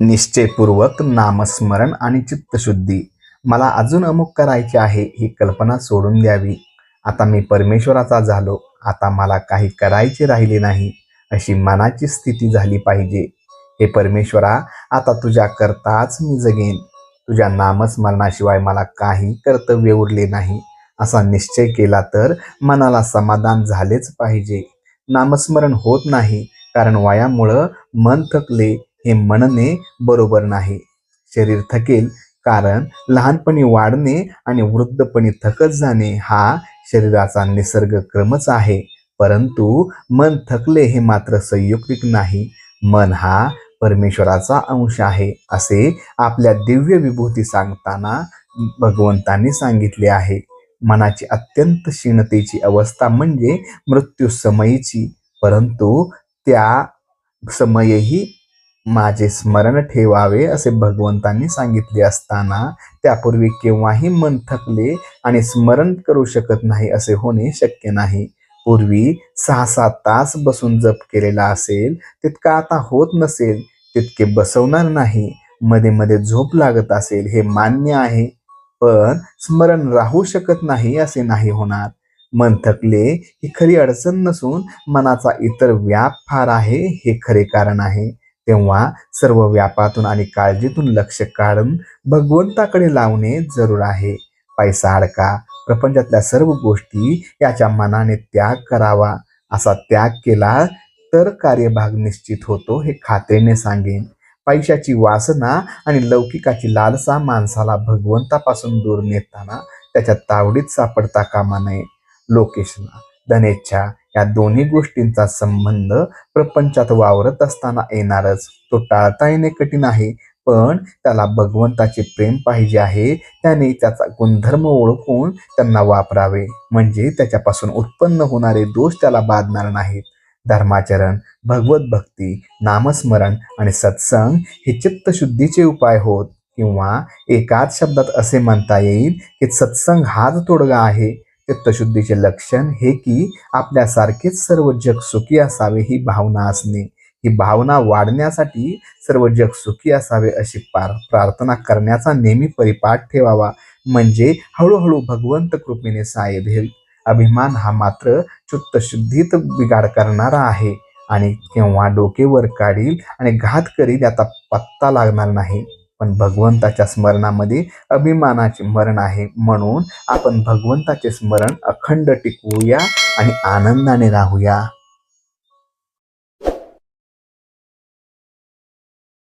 निश्चयपूर्वक नामस्मरण आणि चित्तशुद्धी. मला अजून अमुक करायचे आहे ही कल्पना सोडून द्यावी. आता मी परमेश्वराचा झालो. आता मला काही करायचे राहिले नाही. अशी मनाची स्थिती झाली पाहिजे. हे परमेश्वरा आता तुझ्या करताच मी जगेन. तुझ्या नामस्मरणाशिवाय मला काही कर्तव्य उरले नाही. असा निश्चय केला तर मनाला समाधान झालेच पाहिजे. नामस्मरण होत नाही कारण वयामुळं मन थकले. हे म्हणणे बरोबर नाही. शरीर थकेल कारण लहानपणी वाढणे आणि वृद्धपणी थकत जाणे हा शरीराचा निसर्ग क्रमच आहे. परंतु मन थकले हे मात्र संयुक्तिक नाही. मन हा परमेश्वराचा अंश आहे असे आपल्या दिव्य विभूती सांगताना भगवंतांनी सांगितले आहे. मनाची अत्यंत क्षीणतेची अवस्था म्हणजे मृत्यू समयीची परंतु त्या समयही माझे स्मरण ठेवावे असे भगवंतांनी सांगितले असताना त्यापूर्वी केव्हाही मन थकले आणि स्मरण करू शकत नाही असे होणे शक्य नाही. पूर्वी सहा सात तास बसून जप केलेला असेल तितका आता होत नसेल तितके बसवणार नाही. मध्ये मध्ये झोप लागत असेल हे मान्य आहे पण स्मरण राहू शकत नाही असे नाही होणार. मन थकले ही खरी अडचण नसून मनाचा इतर व्याप फार आहे हे खरे कारण आहे. तेव्हा सर्व व्यापातून आणि काळजीतून लक्ष काढून भगवंताकडे लावणे जरूर आहे. पैसा अडका प्रपंचातल्या सर्व गोष्टी याच्या मनाने त्याग करावा. असा त्याग केला तर कार्यभाग निश्चित होतो हे खात्रीने सांगेन. पैशाची वासना आणि लौकिकाची लालसा माणसाला भगवंतापासून दूर नेताना त्याच्या तावडीत सापडता कामा नये. लोकेशना धनेच्छा या दोन्ही गोष्टींचा संबंध प्रपंचात वावरत असताना येणारच. तो टाळता येणे कठीण आहे पण त्याला भगवंताचे प्रेम पाहिजे आहे. त्याने त्याचा गुणधर्म ओळखून त्यांना वापरावे. म्हणजे त्याच्यापासून उत्पन्न होणारे दोष त्याला बाधणार नाहीत. धर्माचरण भगवत भक्ती नामस्मरण आणि सत्संग हे चित्तशुद्धीचे उपाय होत. किंवा एकाच शब्दात असे म्हणता येईल की सत्संग हाच तोडगा आहे. चित्तशुद्धीचे लक्षण हे की आपल्यासारखेच सर्व जग सुखी असावे ही भावना असणे. ही भावना वाढण्यासाठी सर्व जग सुखी असावे अशी पार प्रार्थना करण्याचा नेहमी परिपाठ ठेवावा. म्हणजे हळूहळू भगवंत कृपेने साय देईल अभिमान हा मात्र चित्तशुद्धीत बिघाड करणारा आहे. आणि केव्हा डोके वर काढील आणि घात करील याचा पत्ता लागणार नाही. पण भगवंताच्या स्मरणामध्ये अभिमानाचे मरण आहे म्हणून आपण भगवंताचे स्मरण अखंड टिकवूया आणि आनंदाने राहूया.